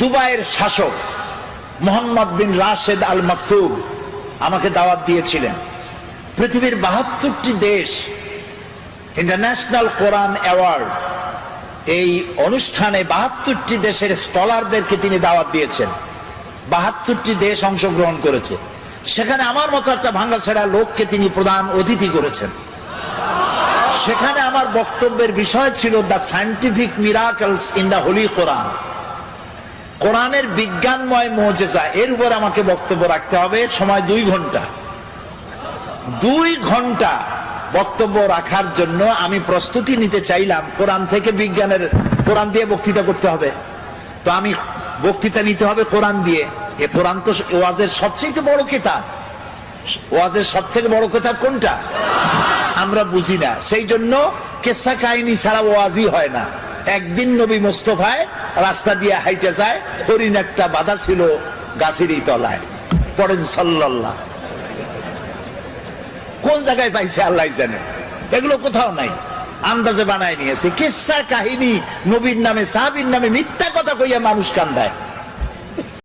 দুবাইয়ের শাসক মোহাম্মদ বিন রাশেদ আল মাকতুব আমাকে দাওয়াত দিয়েছিলেন। পৃথিবীর বাহাত্তরটি দেশ ইন্টারন্যাশনাল কোরআন অ্যাওয়ার্ড, এই অনুষ্ঠানে বাহাত্তরটি দেশের স্কলারদেরকে তিনি দাওয়াত দিয়েছেন। বাহাত্তরটি দেশ অংশগ্রহণ করেছে। সেখানে আমার মতো একটা ভাঙ্গাছেড়া লোককে তিনি প্রধান অতিথি করেছেন। সেখানে আমার বক্তব্যের বিষয় ছিল the scientific miracles in the holy Quran. কোরআনের বিজ্ঞানময় মৌজেজা, এর উপর আমাকে বক্তব্য রাখতে হবে, সময় দুই ঘণ্টা। দুই ঘণ্টা বক্তব্য রাখার জন্য আমি প্রস্তুতি নিতে চাইলাম, কোরআন থেকে বিজ্ঞানের, কোরআন দিয়ে বক্তৃতা করতে হবে। তো আমি বক্তৃতা নিতে হবে কোরআন দিয়ে। এ কোরআন তো ওয়াজের সবচেয়ে বড় কিতাব। ওয়াজের সব থেকে বড় কিতাব কোনটা? আমরা বুঝি না। সেই জন্য কেসা কাহিনী ছাড়া ওয়াজই হয় না। একদিন নবী মোস্তফায় রাস্তা দিয়ে হাইটে যায়, হরিণ একটা বাধা ছিল গাছের তলায়। পড়েন সাল্লাল্লাহ। কোন জায়গায় পাইছে আল্লাহ জানে। এগুলো কোথাও নাই। আন্দাজে বানায় নিয়েছে। কিসা কাহিনী নবীর নামে, সাহাবির নামে মিথ্যা কথা কইয়া মানুষ কান্দায়।